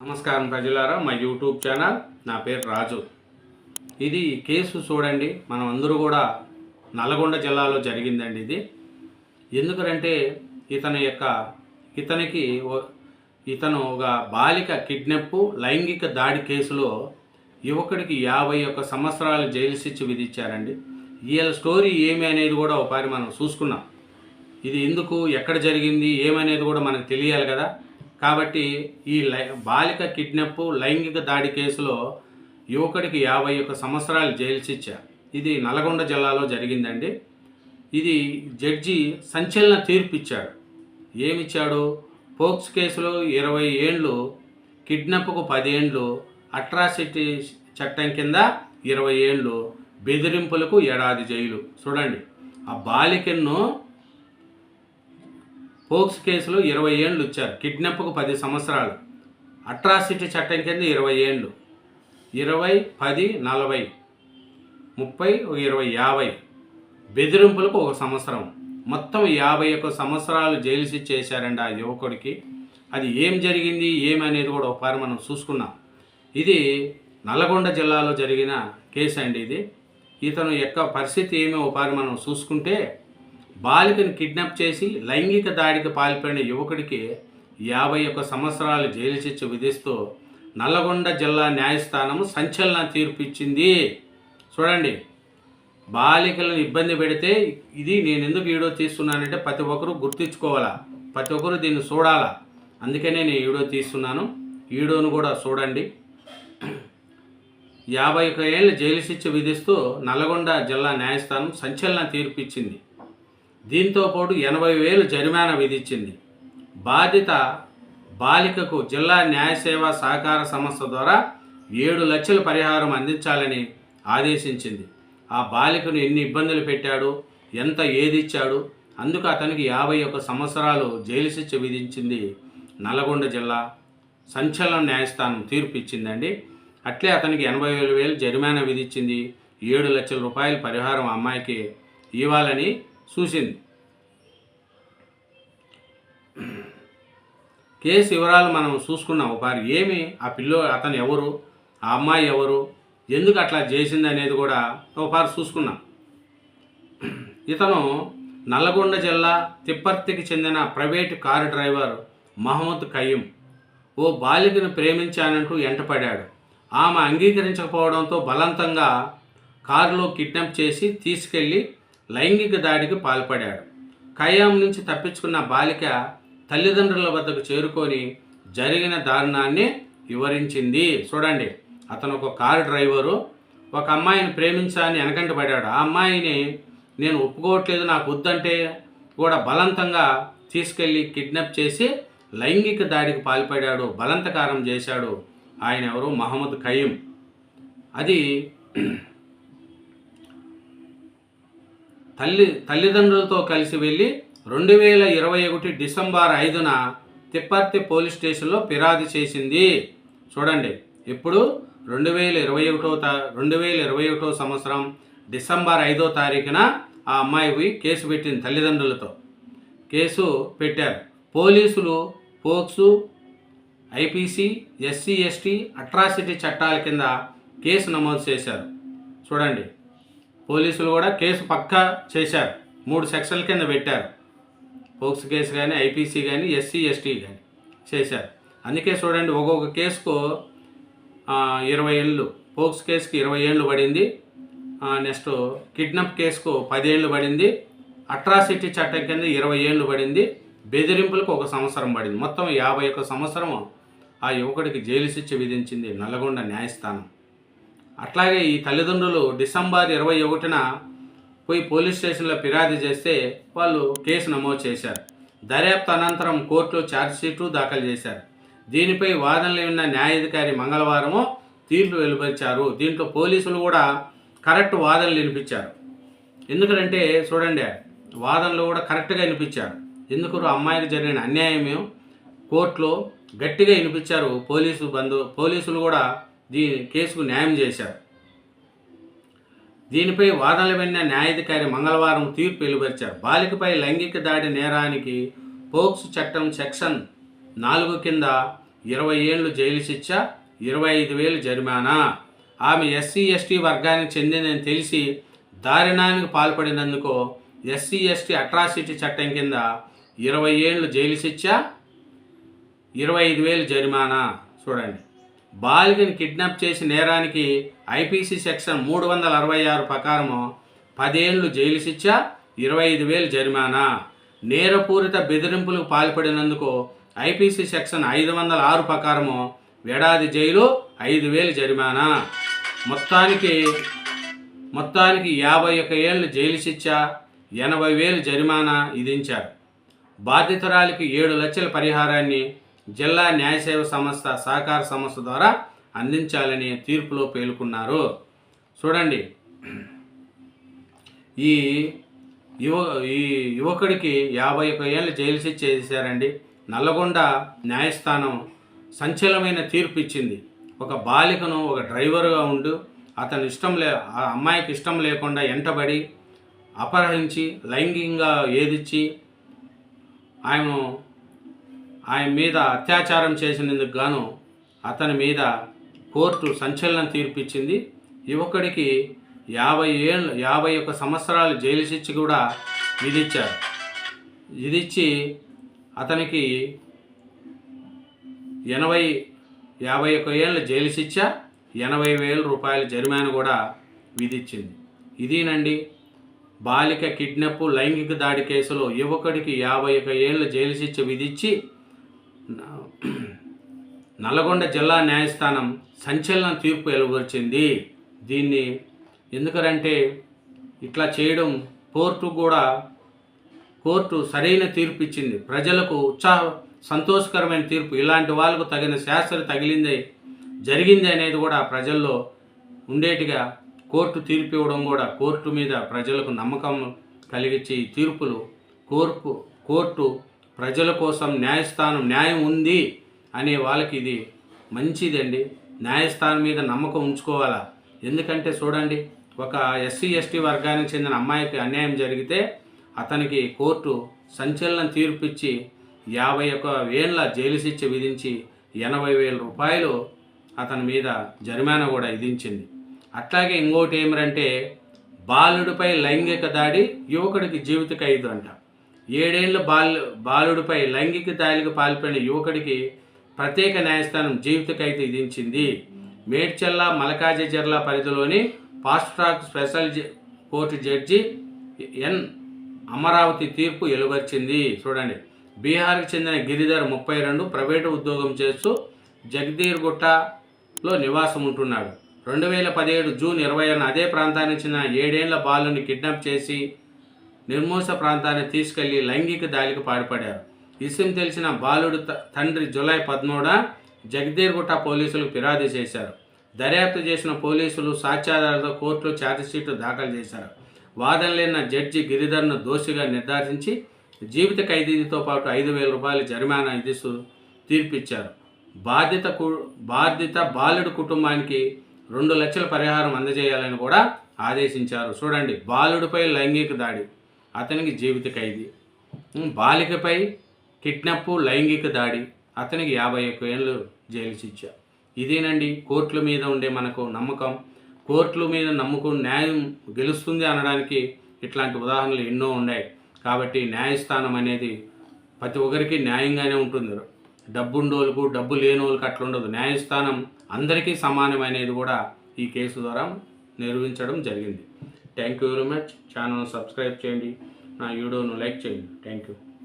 నమస్కారం ప్రజలారా మా యూట్యూబ్ ఛానల్ నా పేరు రాజు. ఇది కేసు చూడండి మనం అందరూ కూడా నల్గొండ జిల్లాలో జరిగిందండి ఇది. ఎందుకంటే ఇతని యొక్క ఇతనికి ఇతను ఒక బాలిక కిడ్నాప్ లైంగిక దాడి కేసులో యువకుడికి యాభై ఒక్క సంవత్సరాల జైలు శిక్ష విధించారండి. వీళ్ళ స్టోరీ ఏమి అనేది కూడా ఒకసారి మనం చూసుకున్నాం. ఇది ఎందుకు ఎక్కడ జరిగింది ఏమనేది కూడా మనకు తెలియాలి కదా. కాబట్టి ఈ లై బాలిక కిడ్నాప్ లైంగిక దాడి కేసులో యువకుడికి యాభై ఒక్క సంవత్సరాలు జైలు శిక్ష. ఇది నల్గొండ జిల్లాలో జరిగిందండి. ఇది జడ్జి సంచలన తీర్పు ఇచ్చాడు ఏమిచ్చాడు? పోక్స్ కేసులో ఇరవై ఏండ్లు కిడ్నాప్కు పదేండ్లు అట్రాసిటీ చట్టం కింద ఇరవై ఏండ్లు బెదిరింపులకు ఏడాది జైలు. చూడండి ఆ బాలికను పోక్స్ కేసులో ఇరవై ఏండ్లు ఇచ్చారు. కిడ్నాప్కు పది సంవత్సరాలు. అట్రాసిటీ చట్టం కింద ఇరవై ఏండ్లు ఇరవై పది నలభై ముప్పై ఇరవై యాభై బెదిరింపులకు ఒక సంవత్సరం. మొత్తం యాభై ఒక్క సంవత్సరాలు జైలు శిక్ష చేశారండి ఆ యువకుడికి. అది ఏం జరిగింది ఏమనేది కూడా ఒకసారి మనం చూసుకున్నాం ఇది నల్గొండ జిల్లాలో జరిగిన కేసు అండి ఇది. ఇతను యొక్క పరిస్థితి ఏమి ఒకసారి మనం చూసుకుంటే బాలికను కిడ్నాప్ చేసి లైంగిక దాడికి పాల్పడిన యువకుడికి యాభై ఒక్క సంవత్సరాలు జైలు శిక్ష విధిస్తూ నల్లగొండ జిల్లా న్యాయస్థానము సంచలన తీర్పు ఇచ్చింది. చూడండి బాలికలను ఇబ్బంది పెడితే ఇది నేను ఎందుకు వీడియో తీస్తున్నానంటే ప్రతి ఒక్కరూ గుర్తించుకోవాలా ప్రతి ఒక్కరూ దీన్ని చూడాలా. అందుకనే నేను వీడియో తీస్తున్నాను. వీడియోను కూడా చూడండి. యాభై ఒక ఏళ్ళ జైలు శిక్ష విధిస్తూ నల్గొండ జిల్లా న్యాయస్థానం సంచలన తీర్పు ఇచ్చింది. దీంతో పాటు ఎనభై వేలు జరిమానా విధించింది. బాధిత బాలికకు జిల్లా న్యాయ సేవా సహకార సంస్థ ద్వారా ఏడు లక్షల పరిహారం అందించాలని ఆదేశించింది. ఆ బాలికను ఎన్ని ఇబ్బందులు పెట్టాడు ఎంత ఏదిచ్చాడు అందుకు అతనికి యాభై ఒక్క సంవత్సరాలు జైలు శిక్ష విధించింది నల్గొండ జిల్లా సంచలన న్యాయస్థానం తీర్పు ఇచ్చిందండి. అట్లే అతనికి ఎనభై ఏడు వేలు జరిమానా విధించింది. ఏడు లక్షల రూపాయల పరిహారం అమ్మాయికి ఇవ్వాలని చూసింది. కేసు వివరాలు మనం చూసుకున్నాం. వారు ఏమి? ఆ పిల్లో అతను ఎవరు? ఆ అమ్మాయి ఎవరు? ఎందుకు అట్లా చేసింది అనేది కూడా ఒకసారి చూసుకున్నాం. ఇతను నల్లగొండ జిల్లా తిప్పర్తికి చెందిన private car driver Mohammed Qayyum ఓ బాలికను ప్రేమించానంటూ ఎంటపడాడు. ఆమె అంగీకరించకపోవడంతో బలవంతంగా కారులో కిడ్నాప్ చేసి తీసుకెళ్ళి లైంగిక దాడికి పాల్పడాడు. ఖయాం నుంచి తప్పించుకున్న బాలిక తల్లిదండ్రుల వద్దకు చేరుకొని జరిగిన దారుణాన్ని వివరించింది. చూడండి అతను ఒక కారు డ్రైవరు. ఒక అమ్మాయిని ప్రేమించాలని వెనకంట పడ్డాడు ఆ అమ్మాయిని నేను ఒప్పుకోవట్లేదు నాకు వద్దంటే కూడా బలవంతంగా తీసుకెళ్ళి కిడ్నాప్ చేసి లైంగిక దాడికి పాల్పడాడు బలంతకారం చేశాడు. ఆయన ఎవరు? మహమ్మద్ ఖయ్యం. అది తల్లి తల్లిదండ్రులతో కలిసి వెళ్ళి రెండు వేల ఇరవై ఒకటి డిసెంబర్ ఐదున తిప్పర్తి పోలీస్ స్టేషన్లో ఫిర్యాదు చేసింది. చూడండి ఇప్పుడు రెండు వేల ఇరవై ఒకటో తా రెండు వేల ఇరవై ఒకటో సంవత్సరం డిసెంబర్ ఐదో తారీఖున ఆ అమ్మాయి పోయి కేసు పెట్టింది తల్లిదండ్రులతో. కేసు పెట్టారు. పోలీసులు POCSO IPC SC ST atrocity చట్టాల కింద కేసు నమోదు చేశారు. చూడండి పోలీసులు కూడా కేసు పక్కా చేశారు. మూడు సెక్షన్ల కింద పెట్టారు. పోక్స్ కేసు కానీ ఐపీసీ కానీ ఎస్సీ ఎస్టీ కానీ చేశారు. అందుకే చూడండి ఒక్కొక్క కేసుకు ఇరవై ఏళ్ళు పోక్స్ కేసుకి ఇరవై ఏళ్ళు పడింది. నెక్స్ట్ కిడ్నాప్ కేసుకు పదేళ్ళు పడింది. అట్రాసిటీ చట్టం కింద ఇరవై ఏళ్ళు పడింది. బెదిరింపులకు ఒక సంవత్సరం పడింది. మొత్తం యాభై ఒక్క సంవత్సరం ఆ యువకుడికి జైలు శిక్ష విధించింది నల్గొండ న్యాయస్థానం. అట్లాగే ఈ తల్లిదండ్రులు డిసెంబర్ ఇరవై ఒకటిన పోయి పోలీస్ స్టేషన్లో ఫిర్యాదు చేస్తే వాళ్ళు కేసు నమోదు చేశారు. దర్యాప్తు అనంతరం కోర్టులో ఛార్జ్షీటు దాఖలు చేశారు. దీనిపై వాదనలు విన్న న్యాయాధికారి మంగళవారము తీర్పు వెలువరించారు దీంట్లో పోలీసులు కూడా కరెక్ట్ వాదనలు వినిపించారు. ఎందుకంటే చూడండి వాదనలు కూడా కరెక్ట్గా వినిపించారు. ఎందుకు అమ్మాయికి జరిగిన అన్యాయం కోర్టులో గట్టిగా వినిపించారు పోలీసు బంధు పోలీసులు కూడా దీని కేసుకు న్యాయం చేశారు. దీనిపై వాదనలు విన్న న్యాయాధికారి మంగళవారం తీర్పు వెలువరిచారు. బాలికపై లైంగిక దాడి నేరానికి పోక్స్ చట్టం సెక్షన్ నాలుగు కింద ఇరవై ఏళ్ళు జైలు శిక్ష ఇరవై ఐదు వేలు జరిమానా. ఆమె ఎస్సీ ఎస్టీ వర్గానికి చెందిందని తెలిసి దారుణానికి పాల్పడినందుకు ఎస్సీ ఎస్టీ అట్రాసిటీ చట్టం కింద ఇరవై ఏళ్ళు జైలు శిక్ష ఇరవై ఐదు వేలు జరిమానా. చూడండి. బాలికని కిడ్నాప్ చేసి నేరానికి ఐపీసీ సెక్షన్ మూడు వందల అరవై ఆరు ప్రకారము పదేళ్ళు జైలు శిక్ష ఇరవై ఐదు వేలు జరిమానా. నేరపూరిత బెదిరింపులకు పాల్పడినందుకు ఐపీసీ సెక్షన్ ఐదు వందల ఆరు ప్రకారము ఏడాది జైలు ఐదు వేలు జరిమానా. మొత్తానికి మొత్తానికి యాభై ఒక ఏళ్ళు జైలు శిక్ష ఎనభై వేలు జరిమానా విధించారు. బాధితురాలికి ఏడు లక్షల పరిహారాన్ని జిల్లా న్యాయసేవ సంస్థ సహకార సంస్థ ద్వారా అందించాలని తీర్పులో పేర్కొన్నారు. చూడండి. ఈ యువ ఈ యువకుడికి యాభై ఒక ఏళ్ళు జైలు శిక్ష చేశారండి. నల్లగొండ న్యాయస్థానం సంచలమైన తీర్పు ఇచ్చింది. ఒక బాలికను ఒక డ్రైవర్గా ఉండు అతను ఇష్టం లే ఆ అమ్మాయికి ఇష్టం లేకుండా ఎంటబడి అపహరించి లైంగికంగా ఏదిచ్చి ఆయన ఆయన మీద అత్యాచారం చేసినందుకు గాను అతని మీద కోర్టు సంచలనం తీర్పిచ్చింది. యువకుడికి యాభై ఏళ్ళు యాభై ఒక్క సంవత్సరాలు జైలు శిక్ష కూడా విధించారు విధించి అతనికి ఎనభై యాభై ఒక్క ఏళ్ళ జైలు శిక్ష ఎనభై వేల రూపాయల జరిమానా కూడా విధించింది ఇదేనండి? బాలిక కిడ్నప్ లైంగిక దాడి కేసులో యువకుడికి యాభై ఒక ఏళ్ళ జైలు శిక్ష విధించి నల్లగొండ జిల్లా న్యాయస్థానం సంచలన తీర్పు వెలువరిచింది. దీన్ని ఎందుకంటే ఇట్లా చేయడం కోర్టు కూడా కోర్టు సరైన తీర్పు ఇచ్చింది. ప్రజలకు ఉత్సాహ సంతోషకరమైన తీర్పు. ఇలాంటి వాళ్ళకు తగిన శాస్త్ర తగిలింది జరిగింది అనేది కూడా ప్రజల్లో ఉండేటిగా కోర్టు తీర్పు ఇవ్వడం కూడా కోర్టు మీద ప్రజలకు నమ్మకం కలిగించి ఈ తీర్పులు కోర్పు కోర్టు ప్రజల కోసం న్యాయస్థానం న్యాయం ఉంది అనే వాళ్ళకి ఇది మంచిదండి. న్యాయస్థానం మీద నమ్మకం ఉంచుకోవాలా? ఎందుకంటే చూడండి ఒక ఎస్సీ ఎస్టీ వర్గానికి చెందిన అమ్మాయికి అన్యాయం జరిగితే అతనికి కోర్టు సంచలనం తీర్పిచ్చి యాభై ఒక్క వేల జైలు శిక్ష విధించి ఎనభై వేల రూపాయలు అతని మీద జరిమానా కూడా విధించింది. అట్లాగే ఇంకోటి ఏమిటంటే బాలుడిపై లైంగిక దాడి యువకుడికి జీవిత ఖైదు అంట. ఏడేళ్ళ బాల్ బాలుడిపై లైంగిక దాడికి పాల్పడిన యువకుడికి ప్రత్యేక న్యాయస్థానం జీవిత ఖైదు విధించింది. మేడ్చల్ల జిల్లా పరిధిలోని fast track special court judge N. Amaravathi తీర్పు వెలువచ్చింది చూడండి. బీహార్కి చెందిన గిరిధర్ ముప్పై రెండు ప్రైవేటు ఉద్యోగం చేస్తూ జగదీర్గుట్టలో నివాసం ఉంటున్నాడు. రెండు వేల పదిహేడు జూన్ ఇరవై అదే ప్రాంతానికి చెందిన ఏడేళ్ళ బాలుని కిడ్నాప్ చేసి నిర్మూస ప్రాంతాన్ని తీసుకెళ్ళి లైంగిక దాడికి పాల్పడారు. విషయం తెలిసిన బాలుడు త- తండ్రి జులై పద్మూడ జగదీర్గుట్ట పోలీసులకు ఫిర్యాదు చేశారు. దర్యాప్తు చేసిన పోలీసులు సాక్ష్యాధారాలతో కోర్టులో ఛార్జ్షీట్ దాఖలు చేశారు. వాదన లేని జడ్జి గిరిధర్ను దోషిగా నిర్ధారించి జీవిత ఖైదీతో పాటు ఐదు వేల రూపాయల జరిమానా విధిస్తూ తీర్పిచ్చారు. బాధిత కు- బాధిత బాలుడి కుటుంబానికి రెండు లక్షల పరిహారం అందజేయాలని కూడా ఆదేశించారు. చూడండి బాలుడిపై లైంగిక దాడి. అతనికి జీవిత ఖైదీ. బాలికపై కిడ్నాప్ లైంగిక దాడి. అతనికి యాభై ఒక్క ఏళ్ళు జైలు శిక్ష. ఇదేనండి కోర్టుల మీద ఉండే మనకు నమ్మకం. కోర్టుల మీద నమ్మకం న్యాయం గెలుస్తుంది అనడానికి ఇట్లాంటి ఉదాహరణలు ఎన్నో ఉన్నాయి. కాబట్టి న్యాయస్థానం అనేది ప్రతి ఒక్కరికి న్యాయంగానే ఉంటుంది. డబ్బుండోళ్ళకు డబ్బు లేని వాళ్ళకి అట్లా ఉండదు. న్యాయస్థానం అందరికీ సమానమనేది కూడా ఈ కేసు ద్వారా నిర్వహించడం జరిగింది. Thank you very much channel subscribe చేయండి. నా వీడియోను లైక్ చేయండి. Thank you